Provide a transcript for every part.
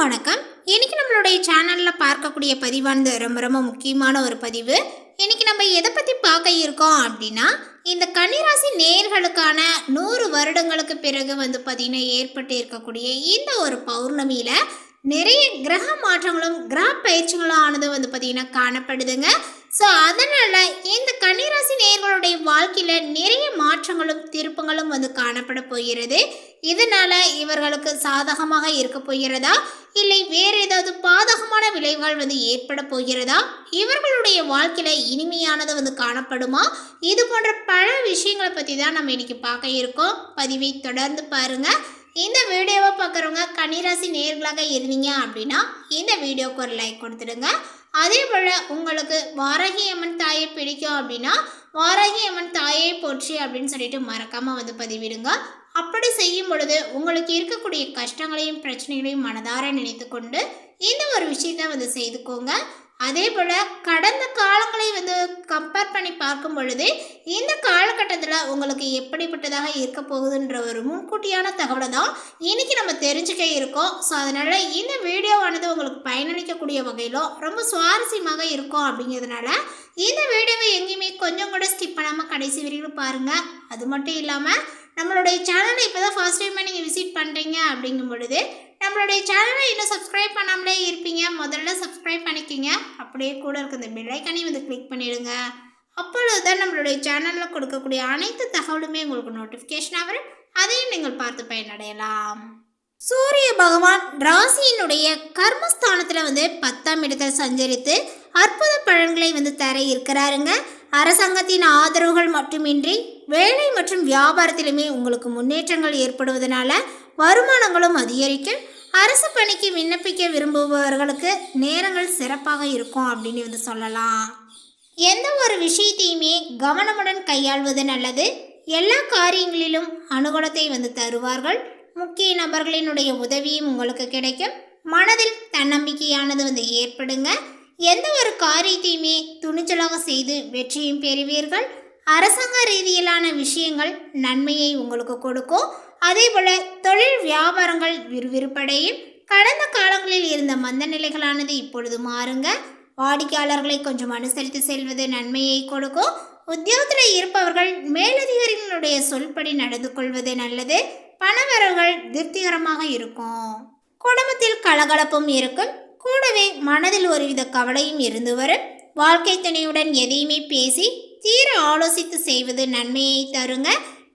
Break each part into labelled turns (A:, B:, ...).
A: வணக்கம். இன்னைக்கு நம்மளுடைய சேனலில் பார்க்கக்கூடிய பதிவானது ரொம்ப ரொம்ப முக்கியமான ஒரு பதிவு. இன்னைக்கு நம்ம எதை பற்றி பார்க்க இருக்கோம் அப்படின்னா இந்த கன்னிராசி நேர்களுக்கான நூறு வருடங்களுக்கு பிறகு வந்து பார்த்திங்கன்னா ஏற்பட்டு இருக்கக்கூடிய இந்த ஒரு பௌர்ணமியில் நிறைய கிரக மாற்றங்களும் கிரக பயிற்சிகளும் ஆனது வந்து பார்த்திங்கன்னா காணப்படுதுங்க. ஸோ அதனால் இந்த கன்னிராசி நேர்களுடைய வாழ்க்கையில் நிறைய மாற்றங்களும் திருப்பங்களும் வந்து காணப்பட போகிறது. இதனால் இவர்களுக்கு சாதகமாக இருக்க போகிறதா? இல்லை வேறு ஏதாவது பாதகமான விளைவுகள் வந்து ஏற்பட போகிறதா? இவர்களுடைய வாழ்க்கையில் இனிமையானது வந்து காணப்படுமா? இது போன்ற பல விஷயங்களை பற்றி தான் நம்ம இன்னைக்கு பார்க்க இருக்கோம். பதிவை தொடர்ந்து பாருங்க. இந்த வீடியோவை பார்க்குறவங்க கன்னிராசி நேர்களாக இருந்தீங்க அப்படின்னா இந்த வீடியோவுக்கு ஒரு லைக் கொடுத்துடுங்க. அதே போல் உங்களுக்கு வாராகி அம்மன் தாயை பிடிக்கும் அப்படின்னா வாராகி அம்மன் தாயை போற்றி அப்படின்னு சொல்லிட்டு மறக்காமல் வந்து பதிவிடுங்க. அப்படி செய்யும் பொழுது உங்களுக்கு இருக்கக்கூடிய கஷ்டங்களையும் பிரச்சனைகளையும் மனதார நினைத்து கொண்டு இந்த ஒரு விஷயத்தை வந்து செய்துக்கோங்க. அதே போல் கடந்த காலங்களை வந்து கம்பேர் பண்ணி பார்க்கும் பொழுது இந்த காலகட்டத்தில் உங்களுக்கு எப்படிப்பட்டதாக இருக்க போகுதுன்ற ஒரு முன்கூட்டியான தகவலை தான் இன்றைக்கி நம்ம தெரிஞ்சுக்க இருக்கோம். ஸோ அதனால் இந்த வீடியோவானது உங்களுக்கு பயனளிக்கக்கூடிய வகையிலும் ரொம்ப சுவாரஸ்யமாக இருக்கும் அப்படிங்கிறதுனால இந்த வீடியோவை எங்கேயுமே கொஞ்சம் கூட ஸ்கிப் பண்ணாமல் கடைசி வரைக்கும் பாருங்கள் அது மட்டும் இல்லாமல் நம்மளுடைய சேனலை இப்போ தான் ஃபர்ஸ்ட் டைமாக நீங்கள் விசிட் பண்ணுறீங்க அப்படிங்கும் பொழுது நம்மளுடைய சேனலை இன்னும் சப்ஸ்கிரைப் பண்ணாமலே இருப்பீங்க. முதல்ல சப்ஸ்கிரைப் பண்ணிக்கிங்க. அப்படியே கூட இருக்க இந்த பெல்லைக்கனையும் வந்து கிளிக் பண்ணிவிடுங்க அப்பொழுது தான் நம்மளுடைய சேனலில் கொடுக்கக்கூடிய அனைத்து தகவலுமே உங்களுக்கு நோட்டிஃபிகேஷன் வரும் அதையும் நீங்கள் பார்த்து பயனடையலாம். சூரிய பகவான் ராசியினுடைய கர்மஸ்தானத்தில் வந்து பத்தாம் இடத்தில் சஞ்சரித்து அற்புத பழங்களை வந்து தர இருக்கிறாருங்க. அரசாங்கத்தின் ஆதரவுகள் மட்டுமின்றி வேலை மற்றும் வியாபாரத்திலுமே உங்களுக்கு முன்னேற்றங்கள் ஏற்படுவதனால வருமானங்களும் அதிகரிக்கும். அரசு பணிக்கு விண்ணப்பிக்க விரும்புபவர்களுக்கு நேரங்கள் சிறப்பாக இருக்கும் அப்படின்னு வந்து சொல்லலாம். எந்த ஒரு விஷயத்தையுமே கவனமுடன் கையாள்வது நல்லது. எல்லா காரியங்களிலும் அனுகூலத்தை வந்து தருவார்கள். முக்கிய நபர்களினுடைய உதவியும் உங்களுக்கு கிடைக்கும். மனதில் தன்னம்பிக்கையானது வந்து ஏற்படுங்க. எந்த ஒரு காரியத்தையுமே துணிச்சலாக செய்து வெற்றியும் பெறுவீர்கள். அரசாங்க ரீதியிலான விஷயங்கள் நன்மையை உங்களுக்கு கொடுக்கும். அதே போல தொழில் வியாபாரங்கள் விறுவிறுப்படையும். கடந்த காலங்களில் இருந்த மந்த நிலைகளானது இப்பொழுது மாறுங்க. வாடிக்கையாளர்களை கொஞ்சம் அனுசரித்து செல்வது நன்மையை கொடுக்கும். உத்தியோகத்தில் இருப்பவர்கள் மேலதிகாரிகளுடைய சொல்படி நடந்து கொள்வது நல்லது. பணவரவுகள் திருப்திகரமாக இருக்கும். குடும்பத்தில் கலகலப்பும் இருக்கும். கூடவே மனதில் ஒருவித கவலையும் இருந்து வரும். வாழ்க்கை துணையுடன் எதையுமே பேசி தீர ஆலோசித்து செய்வது நன்மையை தருங்க.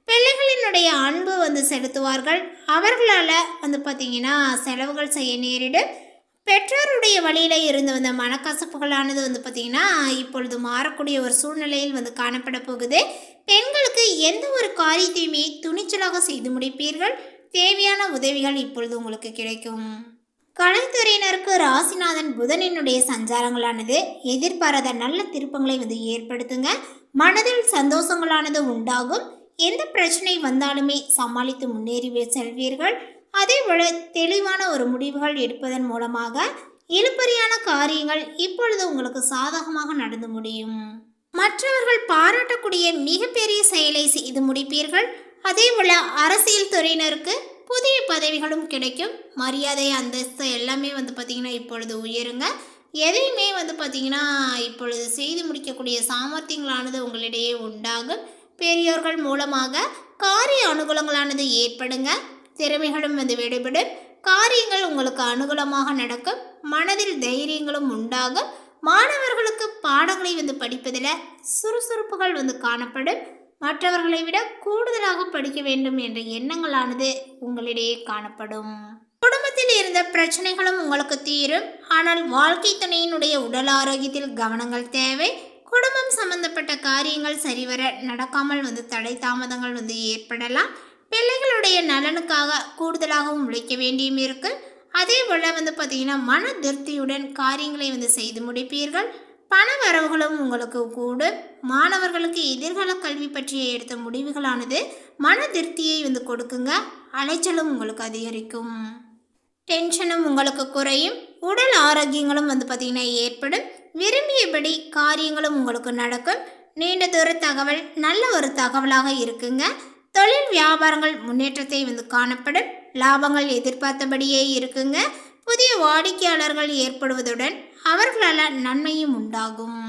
A: பிள்ளைகளினுடைய அன்பு வந்து செலுத்துவார்கள். அவர்களால் வந்து பார்த்திங்கன்னா செலவுகள் செய்ய நேரிடும் பெற்றோருடைய வழியில் இருந்து வந்த மனக்கசப்புகளானது வந்து பார்த்திங்கன்னா இப்பொழுது மாறக்கூடிய ஒரு சூழ்நிலையில் வந்து காணப்பட போகுது. பெண்களுக்கு எந்த ஒரு காரியத்தையுமே துணிச்சலாக செய்து முடிப்பீர்கள். தேவையான உதவிகள் இப்பொழுது உங்களுக்கு கிடைக்கும். கலைத்துறையினருக்கு ராசிநாதன் புதனினுடைய சஞ்சாரங்களானது எதிர்பாராத நல்ல திருப்பங்களை வந்து ஏற்படுத்துங்க. மனதில் சந்தோஷங்களானது உண்டாகும். எந்த பிரச்சனை வந்தாலுமே சமாளித்து முன்னேறி செல்வீர்கள். அதே போல தெளிவான ஒரு முடிவுகள் எடுப்பதன் மூலமாக இழுப்பறியான காரியங்கள் இப்பொழுது உங்களுக்கு சாதகமாக நடந்து முடியும். மற்றவர்கள் பாராட்டக்கூடிய மிகப்பெரிய செயலை செய்து முடிப்பீர்கள். அதே போல அரசியல் துறையினருக்கு புதிய பதவிகளும் கிடைக்கும். மரியாதை அந்தஸ்து எல்லாமே வந்து பார்த்திங்கன்னா இப்பொழுது உயருங்க. எதையுமே வந்து பார்த்திங்கன்னா இப்பொழுது செய்து முடிக்கக்கூடிய சாமர்த்தியங்களானது உங்களிடையே உண்டாகும். பெரியோர்கள் மூலமாக காரிய அனுகூலங்களானது ஏற்படுங்க. திறமைகளும் வந்து விடுபடும். காரியங்கள் உங்களுக்கு அனுகூலமாக நடக்கும். மனதில் தைரியங்களும் உண்டாகும். மாணவர்களுக்கு பாடங்களை வந்து படிப்பதில் சுறுசுறுப்புகள் வந்து காணப்படும். மற்றவர்களை விட கூடுதலாக படிக்க வேண்டும் என்ற எண்ணங்களானது உங்களிடையே காணப்படும். குடும்பத்தில் இருந்த பிரச்சனைகளும் உங்களுக்கு தீரும். ஆனால் வாழ்க்கை துணையினுடைய உடல் ஆரோக்கியத்தில் கவனங்கள் தேவை. குடும்பம் சம்பந்தப்பட்ட காரியங்கள் சரிவர நடக்காமல் வந்து தடை தாமதங்கள் வந்து ஏற்படலாம். பிள்ளைகளுடைய நலனுக்காக கூடுதலாகவும் உழைக்க வேண்டியும் இருக்கு. அதே போல் வந்து பார்த்திங்கன்னா மன திருப்தியுடன் காரியங்களை வந்து செய்து முடிப்பீர்கள். பண வரவுகளும் உங்களுக்கு கூடும். மாணவர்களுக்கு எதிர்கால கல்வி பற்றிய எடுத்த முடிவுகளானது மன திருப்தியை வந்து கொடுக்குங்க. அலைச்சலும் உங்களுக்கு அதிகரிக்கும். டென்ஷனும் உங்களுக்கு குறையும். உடல் ஆரோக்கியங்களும் வந்து பார்த்திங்கன்னா ஏற்படும். விரும்பியபடி காரியங்களும் உங்களுக்கு நடக்கும். நீண்ட தூர தகவல் நல்ல ஒரு தகவலாக இருக்குங்க. தொழில் வியாபாரங்கள் முன்னேற்றத்தை வந்து காணப்படும். லாபங்கள் எதிர்பார்த்தபடியே இருக்குங்க. புதிய வாடிக்கையாளர்கள் ஏற்படுவதுடன் அவர்களால் நன்மையும் உண்டாகும்.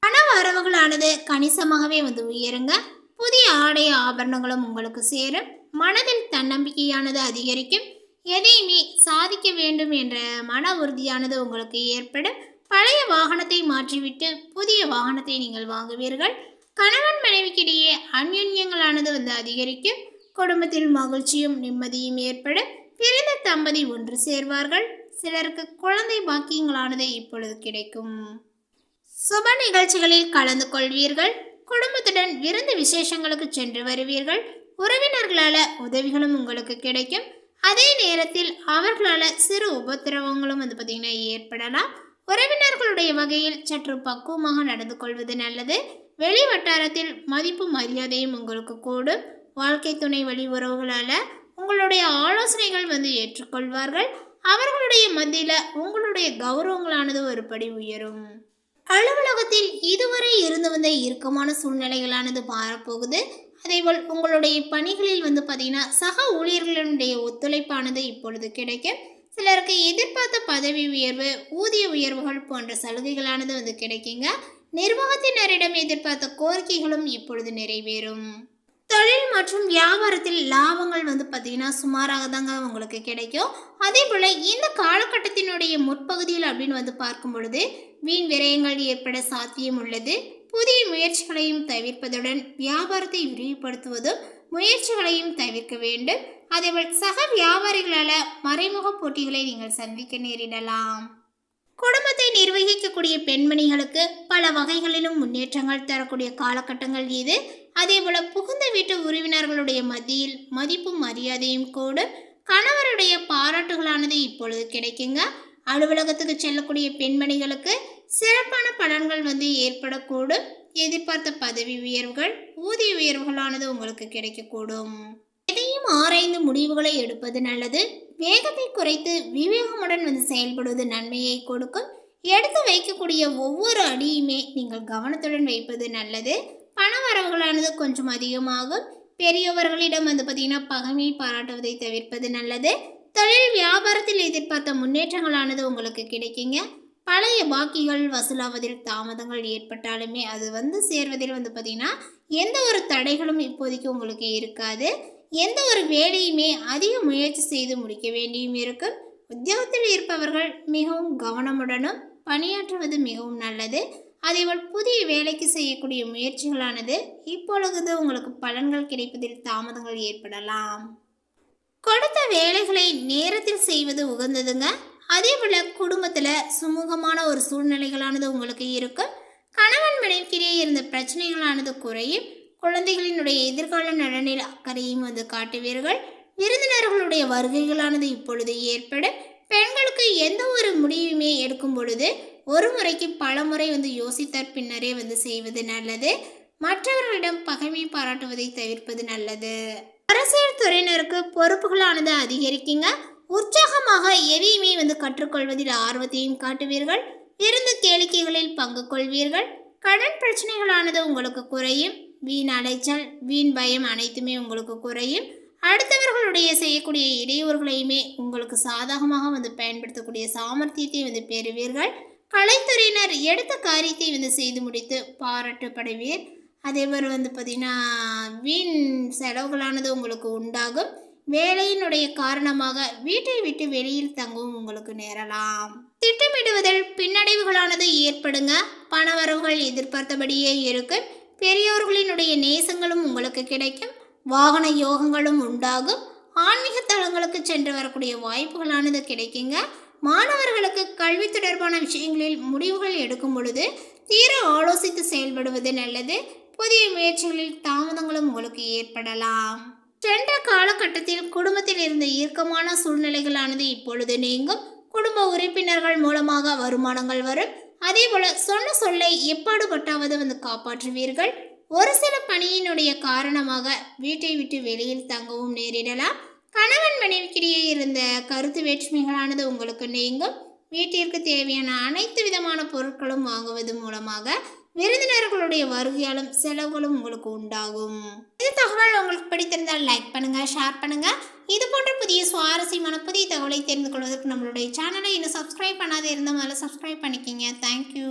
A: பண வரவுகளானது கணிசமாகவே வந்து உயருங்க. புதிய ஆடை ஆபரணங்களும் உங்களுக்கு சேரும். மனதில் தன்னம்பிக்கையானது அதிகரிக்கும். எதையுமே சாதிக்க வேண்டும் என்ற மன உறுதியானது உங்களுக்கு ஏற்படும். பழைய வாகனத்தை மாற்றிவிட்டு புதிய வாகனத்தை நீங்கள் வாங்குவீர்கள். கணவன் மனைவிக்கிடையே அந்யுன்யங்களானது வந்து அதிகரிக்கும். குடும்பத்தில் மகிழ்ச்சியும் நிம்மதியும் ஏற்படும். பிறந்த தம்பதி ஒன்று சேர்வார்கள். சிலருக்கு குழந்தை பாக்கியங்களானது இப்பொழுது கிடைக்கும். சுப நிகழ்ச்சிகளில் கலந்து கொள்வீர்கள். குடும்பத்துடன் விருந்து விசேஷங்களுக்கு சென்று வருவீர்கள். உறவினர்களால உதவிகளும் உங்களுக்கு கிடைக்கும். அதே நேரத்தில் அவர்களால சிறு உபத்திரவங்களும் வந்து பார்த்திங்கன்னா ஏற்படலாம். உறவினர்களுடைய வகையில் சற்று பக்குவமாக நடந்து கொள்வது நல்லது. வெளி வட்டாரத்தில் மதிப்பு மரியாதையும் உங்களுக்கு கூடும். வாழ்க்கை துணை வழி உறவுகளால் உங்களுடைய ஆலோசனைகள் வந்து ஏற்றுக்கொள்வார்கள். அவர்களுடைய மத்தியில் உங்களுடைய கௌரவங்களானது ஒருபடி உயரும். அலுவலகத்தில் இதுவரை இருந்து வந்த இறுக்கமான சூழ்நிலைகளானது மாறப்போகுது. அதேபோல் உங்களுடைய பணிகளில் வந்து பார்த்தீங்கன்னா சக ஊழியர்களுடைய ஒத்துழைப்பானது இப்பொழுது கிடைக்கும். சிலருக்கு எதிர்பார்த்த பதவி உயர்வு ஊதிய உயர்வுகள் போன்ற சலுகைகளானது வந்து கிடைக்குங்க. நிர்வாகத்தினரிடம் எதிர்பார்த்த கோரிக்கைகளும் இப்பொழுது நிறைவேறும். தொழில் மற்றும் வியாபாரத்தில் லாபங்கள் வந்து பார்த்தீங்கன்னா சுமாராக தாங்க உங்களுக்கு கிடைக்கும். அதே போல் இந்த காலகட்டத்தினுடைய முற்பகுதியில் அப்படின்னு வந்து பார்க்கும் பொழுது வீண் விரயங்கள் ஏற்பட சாத்தியம் உள்ளது. புதிய முயற்சிகளையும் தவிர்ப்பதுடன் வியாபாரத்தை விரிவுபடுத்துவதும் முயற்சிகளையும் தவிர்க்க வேண்டும். அதேபோல் சக வியாபாரிகளால் மறைமுக போட்டிகளை நீங்கள் சந்திக்க நேரிடலாம். குடும்பத்தை நிர்வகிக்கக்கூடிய பெண்மணிகளுக்கு பல வகைகளிலும் முன்னேற்றங்கள் தரக்கூடிய காலகட்டங்கள் இது. அதேபோல புகுந்த வீட்டு உறவினர்களுடைய மத்தியில் மதிப்பும் மரியாதையும் கூட கணவருடைய பாராட்டுகளானது இப்பொழுது கிடைக்குங்க. அலுவலகத்துக்கு செல்லக்கூடிய பெண்மணிகளுக்கு சிறப்பான பலன்கள் வந்து ஏற்படக்கூடும். எதிர்பார்த்த பதவி உயர்வுகள் ஊதிய உயர்வுகளானது உங்களுக்கு கிடைக்கக்கூடும். எதையும் ஆராய்ந்து முடிவுகளை எடுப்பது நல்லது. வேகத்தை குறைத்து விவேகமுடன் வந்து செயல்படுவது நன்மையை கொடுக்கும். எடுத்து வைக்கக்கூடிய ஒவ்வொரு அடியுமே நீங்கள் கவனத்துடன் வைப்பது நல்லது. பண வரவுகளானது கொஞ்சம் அதிகமாகும். பெரியவர்களிடம் வந்து பார்த்தீங்கன்னா பகைமையை பாராட்டுவதை தவிர்ப்பது நல்லது. தொழில் வியாபாரத்தில் எதிர்பார்த்த முன்னேற்றங்களானது உங்களுக்கு கிடைக்குங்க. பழைய பாக்கிகள் வசூலாவதில் தாமதங்கள் ஏற்பட்டாலுமே அது வந்து சேர்வதில் வந்து பார்த்திங்கன்னா எந்த ஒரு தடைகளும் இப்போதைக்கு உங்களுக்கு இருக்காது. எந்த ஒரு வேலையுமே அதிக முயற்சி செய்து முடிக்க வேண்டியும் இருக்கும். உத்தியோகத்தில் இருப்பவர்கள் மிகவும் கவனமுடனும் பணியாற்றுவது மிகவும் நல்லது. அதேபோல் புதிய வேலைக்கு செய்யக்கூடிய முயற்சிகளானது இப்பொழுது உங்களுக்கு பலன்கள் கிடைப்பதில் தாமதங்கள் ஏற்படலாம். கொடுத்த வேலைகளை நேரத்தில் செய்வது உகந்ததுங்க. அதே போல் குடும்பத்தில் சுமூகமான ஒரு சூழ்நிலைகளானது உங்களுக்கு இருக்கும். கணவன் மனைவிக்கிடையே இருந்த பிரச்சனைகளானது குறையும். குழந்தைகளினுடைய எதிர்கால நலனில் அக்கறையும் வந்து காட்டுவீர்கள். விருந்தினர்களுடைய வருகைகளானது இப்பொழுது ஏற்படும். பெண்களுக்கு எந்த ஒரு முடிவுமே எடுக்கும் பொழுது ஒரு முறைக்கு பல முறை வந்து யோசித்த பின்னரே வந்து செய்வது நல்லது. மற்றவர்களிடம் பகைமை பாராட்டுவதை தவிர்ப்பது நல்லது. அரசியல் துறையினருக்கு பொறுப்புகளானது அதிகரிக்குங்க. உற்சாகமாக எதையுமே வந்து கற்றுக்கொள்வதில் ஆர்வத்தையும் காட்டுவீர்கள். இருந்து கேளிக்கைகளில் பங்கு கொள்வீர்கள். கடன் பிரச்சனைகளானது உங்களுக்கு குறையும். வீண் அலைச்சல் வீண் பயம் அனைத்துமே உங்களுக்கு குறையும். அடுத்தவர்களுடைய செய்யக்கூடிய இடையூறுகளையுமே உங்களுக்கு சாதகமாக வந்து பயன்படுத்தக்கூடிய சாமர்த்தியத்தை வந்து பெறுவீர்கள். கலைத்துறையினர் எடுத்த காரியத்தை வந்து செய்து முடித்து பாராட்டப்படுவீர். அதேபோல் வந்து பார்த்திங்கன்னா வீண் செலவுகளானது உங்களுக்கு உண்டாகும். வேலையினுடைய காரணமாக வீட்டை விட்டு வெளியில் தங்கவும் உங்களுக்கு நேரலாம். திட்டமிடுவதில் பின்னடைவுகளானது ஏற்படுங்க. பணவரவுகள் எதிர்பார்த்தபடியே இருக்கும். பெரியோர்களினுடைய நேசங்களும் உங்களுக்கு கிடைக்கும். வாகன யோகங்களும் உண்டாகும். ஆன்மீக தலங்களுக்கு சென்று வரக்கூடிய வாய்ப்புகளானது கிடைக்குங்க. மாணவர்களுக்கு கல்வி தொடர்பான விஷயங்களில் முடிவுகள் எடுக்கும் பொழுது தீர ஆலோசித்து செயல்படுவது நல்லது. புதிய முயற்சிகளில் தாமதங்களும் உங்களுக்கு ஏற்படலாம். சென்ற காலகட்டத்தில் குடும்பத்தில் இருந்த ஈர்க்கமான சூழ்நிலைகளானது இப்பொழுது நீங்கும். குடும்ப உறுப்பினர்கள் மூலமாக வருமானங்கள் வரும். அதே போல சொன்ன சொல்லை எப்பாடுபட்டாவது வந்து காப்பாற்றுவீர்கள். ஒரு சில பணியினுடைய காரணமாக வீட்டை விட்டு வெளியில் தங்கவும் நேரிடலாம். கணவன் மனைவிக்கிடையே இருந்த கருத்து வேற்றுமைகளானது உங்களுக்கு நீங்கும். வீட்டிற்கு தேவையான அனைத்து விதமான பொருட்களும் வாங்குவது மூலமாக விருந்தினர்களுடைய வருகையாலும் செலவுகளும் உங்களுக்கு உண்டாகும். இந்த தகவல் உங்களுக்கு பிடித்திருந்தால் லைக் பண்ணுங்க ஷேர் பண்ணுங்க. இது போன்ற புதிய சுவாரஸ்யமான புதிய தகவலை தெரிந்து கொள்வதற்கு நம்மளுடைய சேனலை இன்னும் சப்ஸ்கிரைப் பண்ணாத இருந்தால் முதல்ல சப்ஸ்கிரைப் பண்ணிக்கிங்க. தேங்க்யூ